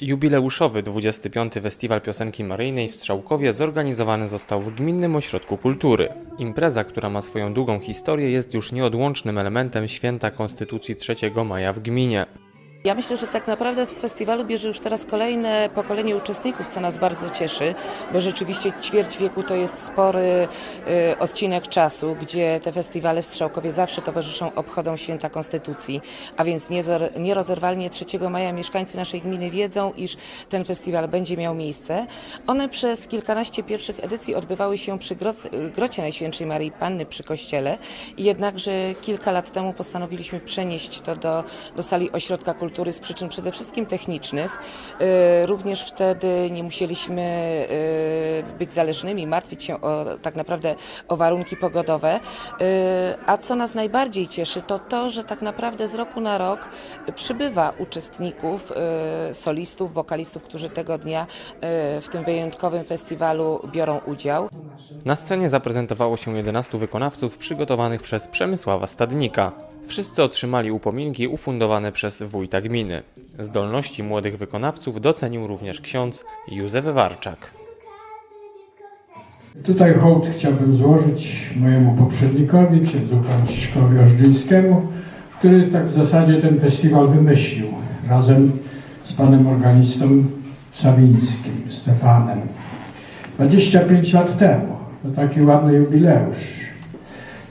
Jubileuszowy 25. Festiwal Piosenki Maryjnej w Strzałkowie zorganizowany został w Gminnym Ośrodku Kultury. Impreza, która ma swoją długą historię, jest już nieodłącznym elementem święta Konstytucji 3 maja w gminie. Ja myślę, że tak naprawdę w festiwalu bierze już teraz kolejne pokolenie uczestników, co nas bardzo cieszy, bo rzeczywiście ćwierć wieku to jest spory y, odcinek czasu, gdzie te festiwale w Strzałkowie zawsze towarzyszą obchodom Święta Konstytucji, a więc nierozerwalnie 3 maja mieszkańcy naszej gminy wiedzą, iż ten festiwal będzie miał miejsce. One przez kilkanaście pierwszych edycji odbywały się przy Groc- Grocie Najświętszej Maryi Panny przy kościele jednakże kilka lat temu postanowiliśmy przenieść to do, do sali Ośrodka Kultury z przyczyn przede wszystkim technicznych. Y, Również wtedy nie musieliśmy y, być zależnymi, martwić się o, tak naprawdę o warunki pogodowe. Y, A co nas najbardziej cieszy, to to, że tak naprawdę z roku na rok przybywa uczestników, solistów, wokalistów, którzy tego dnia w tym wyjątkowym festiwalu biorą udział. Na scenie zaprezentowało się 11 wykonawców przygotowanych przez Przemysława Stadnika. Wszyscy otrzymali upominki ufundowane przez wójta gminy. Zdolności młodych wykonawców docenił również ksiądz Józef Warczak. Tutaj hołd chciałbym złożyć mojemu poprzednikowi, księdzu Franciszkowi Ożdżyńskiemu, który tak w zasadzie ten festiwal wymyślił razem z panem organistą Sawińskim, Stefanem. 25 lat temu. To taki ładny jubileusz.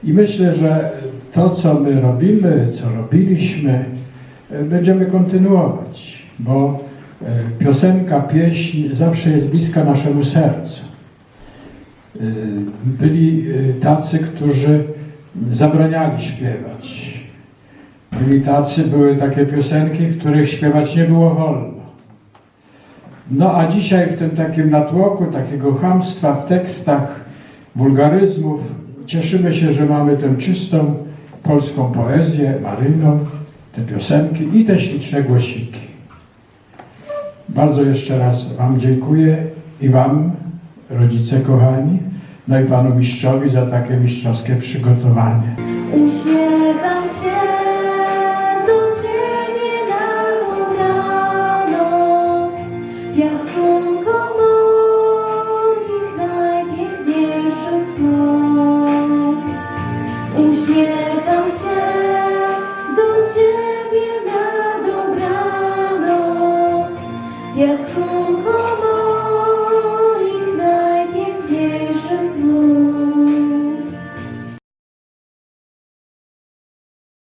I myślę, że to, co my robimy, co robiliśmy, e, będziemy kontynuować, bo e, piosenka, pieśń zawsze jest bliska naszemu sercu. Y, byli tacy, którzy zabraniali śpiewać. Byli tacy, były takie piosenki, których śpiewać nie było wolno. No a dzisiaj w tym takim natłoku, takiego chamstwa w tekstach, wulgaryzmów, cieszymy się, że mamy tę czystą polską poezję, maryjną, te piosenki i te śliczne głosiki. Bardzo jeszcze raz Wam dziękuję i Wam, rodzice kochani, no i Panu mistrzowi za takie mistrzowskie przygotowanie. Yes,